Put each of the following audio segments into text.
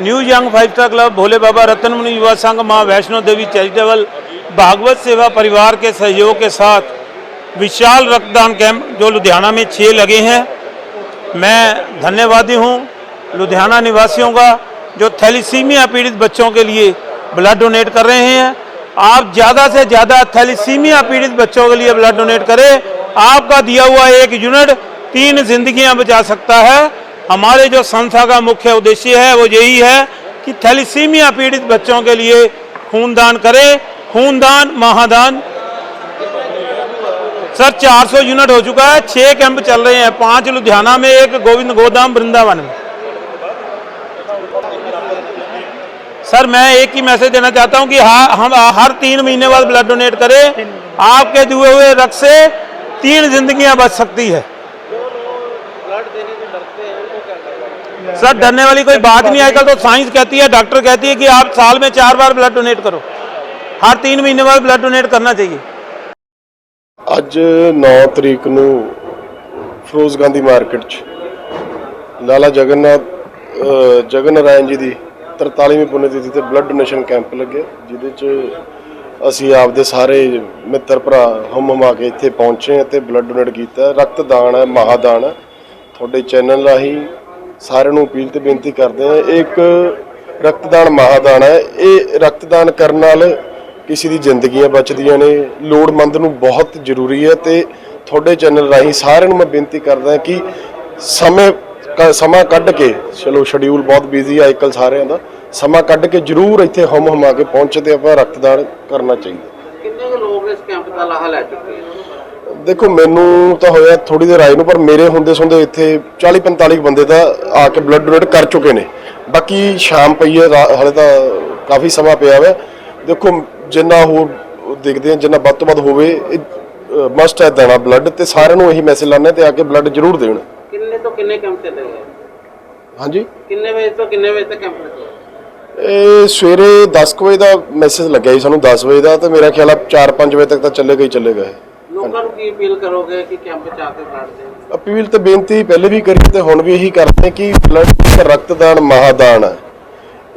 New young five star club, Bhole Baba, Ratan Muni Yuva Sangh, माँ Vaishno Devi charitable, Bhagavat सेवा परिवार के सहयोग के साथ विशाल रक्तदान कैंप, जो लुधियाना में छः लगे हैं। मैं धन्यवादी हूँ लुधियाना निवासियों का, जो थैलीसीमिया पीड़ित बच्चों के लिए ब्लड डोनेट कर रहे हैं। आप ज़्यादा से ज़्यादा थैलीसीमिया पीड़ित बच्चों के लिए ब्लड डोनेट करें। आपका दिया हुआ एक यूनिट तीन जिंदगियाँ बचा सकता है। हमारे जो संस्था का मुख्य उद्देश्य है, वो यही है कि थैलीसीमिया पीड़ित बच्चों के लिए खूनदान करे। खूनदान, महादान। सर 400 यूनिट हो चुका है। छह कैंप चल रहे हैं। पाँच लुधियाना में, एक गोविंद गोदाम वृंदावन में। सर, मैं एक ही मैसेज देना चाहता हूँ कि हा- हम हर तीन महीने बाद ब्लड डोनेट करें। आपके दिए हुए रक्त से तीन जिंदगियाँ बच सकती है। सर डरने वाली कोई बात नहीं आजकल तो साइंस कहती है डॉक्टर कहती है कि आप साल में चार बार ब्लड डोनेट करो हर तीन महीने बाद ब्लड डोनेट करना चाहिए ਅੱਜ 9 ਤਰੀਕ ਨੂੰ ਫਿਰੋਜ਼ ਗਾਂਧੀ ਮਾਰਕੀਟ 'ਚ ਲਾਲਾ ਜਗਨਨਾਥ ਅਹ ਜਗਨ ਨਾਰਾਇਣ ਜੀ ਦੀ 43ਵੀਂ ਪੁੰਨ ਤਿਥੀ ਤੇ ਬਲੱਡ ਡੋਨੇਸ਼ਨ ਕੈਂਪ ਲੱਗਿਆ ਜਿਹਦੇ 'ਚ ਅਸੀਂ ਆਪਦੇ ਸਾਰੇ ਮਿੱਤਰ ਭਰਾ ਹਮ ਹਮਾ ਕੇ ਇੱਥੇ ਪਹੁੰਚੇ ਅਤੇ ਬਲੱਡ ਡੋਨੇਟ ਕੀਤਾ ਰਕਤਦਾਨ ਹੈ ਮਹਾਦਾਨ ਹੈ ਤੁਹਾਡੇ ਚੈਨਲ ਰਾਹੀਂ ਸਾਰਿਆਂ ਨੂੰ ਅਪੀਲ ਤੇ ਬੇਨਤੀ ਕਰਦੇ ਹਾਂ ਇਹ ਇੱਕ ਰਕਤਦਾਨ ਮਹਾਦਾਨ ਹੈ। ਇਹ ਰਕਤਦਾਨ ਕਰਨ ਨਾਲ ਕਿਸੇ ਦੀ ਜ਼ਿੰਦਗੀਆਂ ਬਚਦੀਆਂ ਨੇ, ਲੋੜਮੰਦ ਨੂੰ ਬਹੁਤ ਜ਼ਰੂਰੀ ਹੈ ਤੇ ਤੁਹਾਡੇ ਚੈਨਲ ਰਾਹੀਂ ਸਾਰਿਆਂ ਨੂੰ ਮੈਂ ਬੇਨਤੀ ਕਰਦਾ ਕਿ ਸਮੇਂ ਕ- ਸਮਾਂ ਕੱਢ ਕੇ, ਚਲੋ ਸ਼ਡਿਊਲ ਬਹੁਤ ਬਿਜ਼ੀ ਹੈ ਅੱਜਕੱਲ ਸਾਰਿਆਂ ਦਾ, ਸਮਾਂ ਕੱਢ ਕੇ ਜ਼ਰੂਰ ਇੱਥੇ ਹਮ ਹਮਾ ਕੇ ਪਹੁੰਚੇ ਤੇ ਆਪਾਂ ਰਕਤਦਾਨ ਕਰਨਾ ਚਾਹੀਦਾ। ਕਿੰਨੇ ਲੋਕ ਇਸ ਕੈਂਪ ਦਾ ਲਾਹਾ ਲੈ ਚੁੱਕੇ ਹਨ ਦੇਖੋ ਮੈਨੂੰ ਤਾਂ ਹੋਇਆ ਥੋੜੀ ਦੇਰ ਆਏ ਨੂੰ ਪਰ ਮੇਰੇ ਹੁੰਦੇ ਸੁੰਦੇ ਇੱਥੇ 40 45 ਬੰਦੇ ਤਾਂ ਆ ਕੇ ਬਲੱਡ ਡੋਨੇਟ ਕਰ ਚੁੱਕੇ ਨੇ। ਬਾਕੀ ਸ਼ਾਮ ਪਈ ਹੈ ਰਾ- ਹਾਲੇ ਤਾਂ ਕਾਫੀ ਸਮਾਂ ਪਿਆ ਵਾ। ਦੇਖੋ ਜਿੰਨਾ ਹੋਰ ਦੇਖਦੇ ਆ ਜਿੰਨਾ ਵੱਧ ਤੋਂ ਵੱਧ ਹੋਵੇ ਮਸਟ ਹੈ ਦੇਣਾ ਬਲੱਡ ਤੇ ਸਾਰਿਆਂ ਨੂੰ ਇਹੀ ਮੈਸੇਜ ਲਾਣਾ ਤੇ ਆ ਕੇ ਬਲੱਡ ਜ਼ਰੂਰ ਦੇਣ। ਕਿੰਨੇ ਤੋਂ ਕਿੰਨੇ ਕੈਂਪ ਚੱਲੇ ਗਏ? ਹਾਂਜੀ? ਕਿੰਨੇ ਵਜੇ ਤੋਂ ਕਿੰਨੇ ਵਜੇ ਤੱਕ ਕੈਂਪ ਲੱਗੇ ਇਹ ਸਵੇਰੇ 10 ਕੁ ਵਜੇ ਦਾ ਮੈਸੇਜ ਲੱਗਿਆ ਜੀ ਸਾਨੂੰ 10 ਵਜੇ ਦਾ ਤੇ ਮੇਰਾ ਖਿਆਲ ਆ 4-5 ਵਜੇ ਤੱਕ ਤਾਂ ਚੱਲੇਗਾ ਹੀ ਚੱਲੇਗਾ ਇਹ। ਲੋਕਾਂ ਨੂੰ ਕੀ ਅਪੀਲ ਕਰੋਗੇ ਕਿ ਕੈਂਪ ਚ ਆ ਕੇ ਬਲੱਡ ਦੇਣ ਅਪੀਲ ਤੇ ਬੇਨਤੀ ਪਹਿਲੇ ਵੀ ਕਰੀ ਤੇ ਹੁਣ ਵੀ ਇਹੀ ਕਰਦੇ ਹਾਂ ਕਿ ਬਲੱਡ ਇੱਕ ਰਕਤਦਾਨ ਮਹਾਦਾਨ ਹੈ।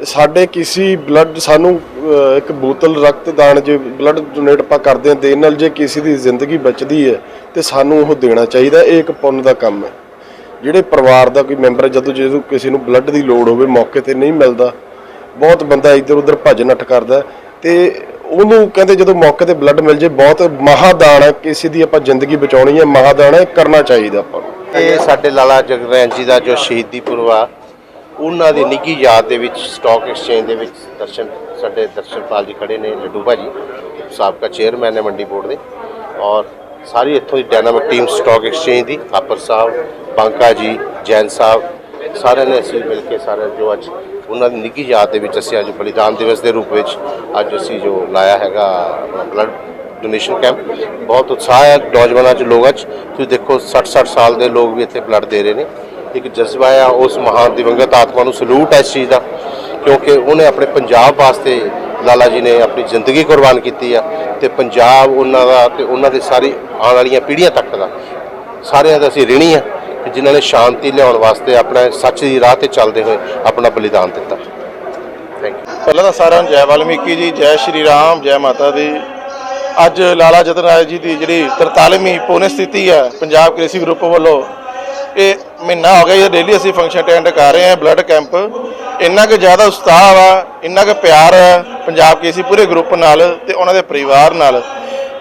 ਸਾਡੇ ਕਿਸੇ ਬਲੱਡ ਸਾਨੂੰ ਇੱਕ ਬੋਤਲ ਰਕਤਦਾਨ ਜੇ ਬਲੱਡ ਡੋਨੇਟ ਆਪਾਂ ਕਰਦੇ ਹਾਂ, ਦੇਣ ਨਾਲ ਜੇ ਕਿਸੇ ਦੀ ਜ਼ਿੰਦਗੀ ਬਚਦੀ ਹੈ, ਤੇ ਸਾਨੂੰ ਉਹ ਦੇਣਾ ਚਾਹੀਦਾ ਇਹ ਇੱਕ ਪੁੰਨ ਦਾ ਕੰਮ ਹੈ। ਜਿਹੜੇ ਪਰਿਵਾਰ ਦਾ ਕੋਈ ਮੈਂਬਰ ਜਦੋਂ ਜਦੋਂ ਕਿਸੇ ਨੂੰ ਬਲੱਡ ਦੀ ਲੋੜ ਹੋਵੇ, ਮੌਕੇ ਤੇ ਨਹੀਂ ਮਿਲਦਾ, ਬਹੁਤ ਬੰਦਾ ਇੱਧਰ ਉੱਧਰ ਭੱਜ ਨੱਠ ਕਰਦਾ ਤੇ ਉਹਨੂੰ ਕਹਿੰਦੇ ਜਦੋਂ ਮੌਕੇ ਤੇ ਬਲੱਡ ਮਿਲ ਜੇ, ਬਹੁਤ ਮਹਾਦਾਨ ਹੈ, ਕਿਸੇ ਦੀ ਆਪਾਂ ਜ਼ਿੰਦਗੀ ਬਚਾਉਣੀ ਹੈ, ਮਹਾਦਾਨ ਹੈ ਕਰਨਾ ਚਾਹੀਦਾ ਆਪਾਂ ਨੂੰ। ਇਹ ਸਾਡੇ ਲਾਲਾ ਜਗਰੈਨ ਜੀ ਦਾ ਜੋ ਸ਼ਹੀਦੀ ਪੁਰਬ ਆ, ਉਹਨਾਂ ਦੀ ਨਿੱਘੀ ਯਾਦ ਦੇ ਵਿੱਚ ਸਟਾਕ ਐਕਸਚੇਂਜ ਦੇ ਵਿੱਚ ਦਰਸ਼ਨ, ਸਾਡੇ ਦਰਸ਼ਨਪਾਲ ਜੀ ਖੜੇ ਨੇ, ਲੱਡੂ ਜੀ ਸਾਬਕਾ ਚੇਅਰਮੈਨ ਨੇ ਮੰਡੀ ਬੋਰਡ ਦੇ, ਔਰ ਸਾਰੀ ਇੱਥੋਂ ਦੀ ਡਾਇਨਾਮਿਕ ਟੀਮ ਸਟਾਕ ਐਕਸਚੇਂਜ ਦੀ ਹਾਪਰ ਸਾਹਿਬ, ਬਾਂਕਾ ਜੀ, ਜੈਨ ਸਾਹਿਬ, ਸਾਰਿਆਂ ਨੇ ਅਸੀਂ ਮਿਲ ਕੇ ਸਾਰੇ ਜੋ ਅੱਜ ਉਹਨਾਂ ਦੀ ਨਿੱਘੀ ਯਾਦ ਦੇ ਵਿੱਚ ਅਸੀਂ ਅੱਜ ਬਲੀਦਾਨ ਦਿਵਸ ਦੇ ਰੂਪ ਵਿੱਚ ਅੱਜ ਅਸੀਂ ਜੋ ਲਾਇਆ ਹੈਗਾ ਬਲੱਡ ਡੋਨੇਸ਼ਨ ਕੈਂਪ ਬਹੁਤ ਉਤਸ਼ਾਹ ਹੈ ਨੌਜਵਾਨਾਂ 'ਚ, ਲੋਕਾਂ 'ਚ। ਤੁਸੀਂ ਦੇਖੋ 60-60 ਸਾਲ ਦੇ ਲੋਕ ਵੀ ਇੱਥੇ ਬਲੱਡ ਦੇ ਰਹੇ ਨੇ। ਇੱਕ ਜਜ਼ਬਾ ਆ, ਉਸ ਮਹਾਨ ਦਿਵੰਗਤ ਆਤਮਾ ਨੂੰ ਸਲੂਟ ਹੈ ਇਸ ਚੀਜ਼ ਦਾ, ਕਿਉਂਕਿ ਉਹਨੇ ਆਪਣੇ ਪੰਜਾਬ ਵਾਸਤੇ ਲਾਲਾ ਜੀ ਨੇ ਆਪਣੀ ਜ਼ਿੰਦਗੀ ਕੁਰਬਾਨ ਕੀਤੀ ਆ ਤੇ ਪੰਜਾਬ ਉਹਨਾਂ ਦਾ ਤੇ ਉਹਨਾਂ ਦੇ ਸਾਰੀ ਆਉਣ ਵਾਲੀਆਂ ਪੀੜ੍ਹੀਆਂ ਤੱਕ ਦਾ, ਸਾਰਿਆਂ ਦਾ ਅਸੀਂ ਰਿਣੀ ਆ। ਕਿ ਜਿਨ੍ਹਾਂ ਨੇ ਸ਼ਾਂਤੀ ਲਿਆਉਣ ਵਾਸਤੇ ਆਪਣਾ ਸੱਚ ਦੀ ਰਾਹ ਤੇ ਚੱਲਦੇ ਹੋਏ ਆਪਣਾ ਬਲੀਦਾਨ ਦਿੱਤਾ। ਥੈਂਕ ਯੂ ਪਹਿਲਾਂ ਤਾਂ ਸਾਰਿਆਂ ਨੂੰ ਜੈ ਵਾਲਮੀਕੀ ਜੀ, ਜੈ ਸ਼੍ਰੀ ਰਾਮ, ਜੈ ਮਾਤਾ ਦੀ। ਅੱਜ ਲਾਲਾ ਜਤਨ ਰਾਏ ਜੀ ਦੀ ਜਿਹੜੀ 43ਵੀਂ ਪੂਰਨ ਸਥਿਤੀ ਹੈ ਪੰਜਾਬ ਕ੍ਰਿਸ਼ੀ ਗਰੁੱਪ ਵੱਲੋਂ, ਇਹ ਮਹੀਨਾ ਹੋ ਗਿਆ ਇਹ ਡੇਲੀ ਅਸੀਂ ਫੰਕਸ਼ਨ ਅਟੈਂਡ ਕਰ ਰਹੇ ਹਾਂ ਬਲੱਡ ਕੈਂਪ ਇੰਨਾ ਕੁ ਜ਼ਿਆਦਾ ਉਤਸ਼ਾਹ ਆ, ਇੰਨਾ ਕੁ ਪਿਆਰ ਹੈ ਪੰਜਾਬ ਕੇਸੀ ਪੂਰੇ ਗਰੁੱਪ ਨਾਲ ਤੇ ਉਹਨਾਂ ਦੇ ਪਰਿਵਾਰ ਨਾਲ।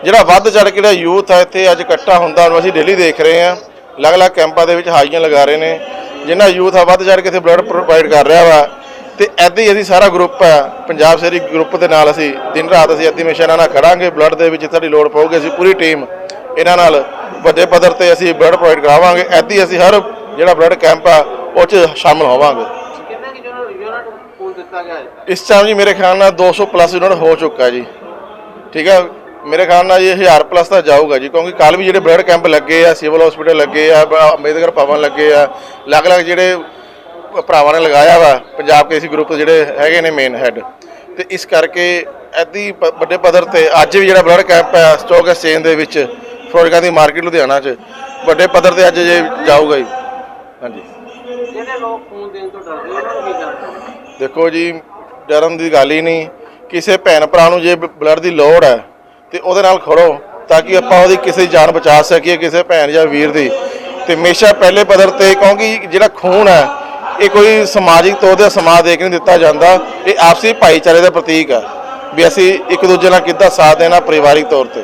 ਜਿਹੜਾ ਵੱਧ ਚੜ ਕੇ ਜਿਹੜਾ ਯੂਥ ਹੈ ਇੱਥੇ ਅੱਜ ਇਕੱਠਾ ਹੁੰਦਾ, ਉਹਨੂੰ ਅਸੀਂ ਡੇਲੀ ਦੇਖ ਰਹੇ ਹਾਂ। ਅਲੱਗ-ਅਲੱਗ ਕੈਂਪਾਂ ਦੇ ਵਿੱਚ ਹਾਜ਼ਰੀਆਂ ਲਗਾ ਰਹੇ ਨੇ, ਜਿਨ੍ਹਾਂ ਯੂਥ ਆ, ਵੱਧ ਚੜ ਕੇ ਇੱਥੇ ਬਲੱਡ ਪ੍ਰੋਵਾਈਡ ਕਰ ਰਿਹਾ ਵਾ। ਤੇ ਐਦਾਂ ਹੀ ਅਸੀਂ ਸਾਰਾ ਗਰੁੱਪ ਹੈ ਪੰਜਾਬ ਸੇਰੀ ਗਰੁੱਪ ਦੇ ਨਾਲ ਅਸੀਂ ਦਿਨ ਰਾਤ ਅਸੀਂ ਇੱਦਾਂ ਹਮੇਸ਼ਾ ਇਹਨਾਂ ਨਾਲ ਖੜਾਂਗੇ ਬਲੱਡ ਦੇ ਵਿੱਚ ਤੁਹਾਡੀ ਲੋੜ ਪਊਗੀ, ਅਸੀਂ ਪੂਰੀ ਟੀਮ ਇਹਨਾਂ ਨਾਲ ਵੱਡੇ ਪੱਧਰ ਤੇ ਅਸੀਂ ਬਲੱਡ ਪ੍ਰੋਵਾਈਡ ਕਰਾਵਾਂਗੇ। ਐਦੀ ਹੀ ਅਸੀਂ ਹਰ ਜਿਹੜਾ ਬਲੱਡ ਕੈਂਪ ਆ, ਉਹ 'ਚ ਸ਼ਾਮਲ ਹੋਵਾਂਗੇ। ਇਸ ਟਾਈਮ ਜੀ ਮੇਰੇ ਖਿਆਲ ਨਾਲ 200 ਪਲੱਸ ਯੂਨਿਟ ਹੋ ਚੁੱਕਾ ਜੀ। ਠੀਕ ਹੈ ਮੇਰੇ ਖਿਆਲ ਨਾਲ ਇਹ 1000 ਪਲੱਸ ਤਾਂ ਜਾਊਗਾ ਜੀ ਕਿਉਂਕਿ ਕੱਲ ਵੀ ਜਿਹੜੇ ਬਲੱਡ ਕੈਂਪ ਲੱਗੇ ਆ ਸਿਵਲ ਹਸਪੀਟਲ ਲੱਗੇ ਆ ਅੰਬੇਦਕਰ ਭਵਨ ਲੱਗੇ ਆ ਅਲੱਗ-ਅਲੱਗ ਜਿਹੜੇ ਭਰਾਵਾਂ ਨੇ ਲਗਾਇਆ ਵਾ ਪੰਜਾਬ ਕੇਸੀ ਗਰੁੱਪ ਜਿਹੜੇ ਹੈਗੇ ਨੇ ਮੇਨ ਹੈੱਡ ਤੇ ਇਸ ਕਰਕੇ ਐਦੀ ਵੱਡੇ ਪੱਧਰ ਤੇ ਅੱਜ ਵੀ ਜਿਹੜਾ ਬਲੱਡ ਕੈਂਪ ਹੈ ਸਟਾਕ ਐਕਸਚੇਂਜ ਦੇ ਵਿੱਚ ਫਰੋਜ਼ਗਾਂ ਦੀ ਮਾਰਕੀਟ ਲੁਧਿਆਣਾ 'ਚ ਵੱਡੇ ਪੱਧਰ ਤੇ ਅੱਜ ਜੇ ਜਾਊਗਾ ਜੀ। ਹਾਂਜੀ। ਜਿਹੜੇ ਲੋਕ ਖੂਨ ਦੇਣ ਤੋਂ ਡਰਦੇ ਉਹਨਾਂ ਨੂੰ ਕੀ ਕਰਨਾ? ਦੇਖੋ ਜੀ ਡਰਨ ਦੀ ਗੱਲ ਹੀ ਨਹੀਂ ਕਿਸੇ ਭੈਣ ਭਰਾ ਨੂੰ ਜੇ ਬਲੱਡ ਦੀ ਲੋੜ ਹੈ ਤੇ ਉਹਦੇ ਨਾਲ ਖੜੋ ਤਾਂ ਕਿ ਆਪਾਂ ਉਹਦੀ ਕਿਸੇ ਦੀ ਜਾਨ ਬਚਾ ਸਕੀਏ, ਕਿਸੇ ਭੈਣ ਜਾਂ ਵੀਰ ਦੀ। ਤੇ ਹਮੇਸ਼ਾ ਪਹਿਲੇ ਪੱਧਰ ਤੇ ਕਿਉਂਕਿ ਜਿਹੜਾ ਖੂਨ ਹੈ, ਇਹ ਕੋਈ ਸਮਾਜਿਕ ਤੌਰ ਤੇ ਸਮਾਜ ਦੇ ਕੇ ਨਹੀਂ ਦਿੱਤਾ ਜਾਂਦਾ। ਇਹ ਆਪਸੀ ਭਾਈਚਾਰੇ ਦਾ ਪ੍ਰਤੀਕ ਹੈ। ਵੀ ਅਸੀਂ ਇੱਕ ਦੂਜੇ ਨਾਲ ਕਿੱਦਾਂ ਸਾਥ ਦੇਣਾ ਪਰਿਵਾਰਿਕ ਤੌਰ ਤੇ।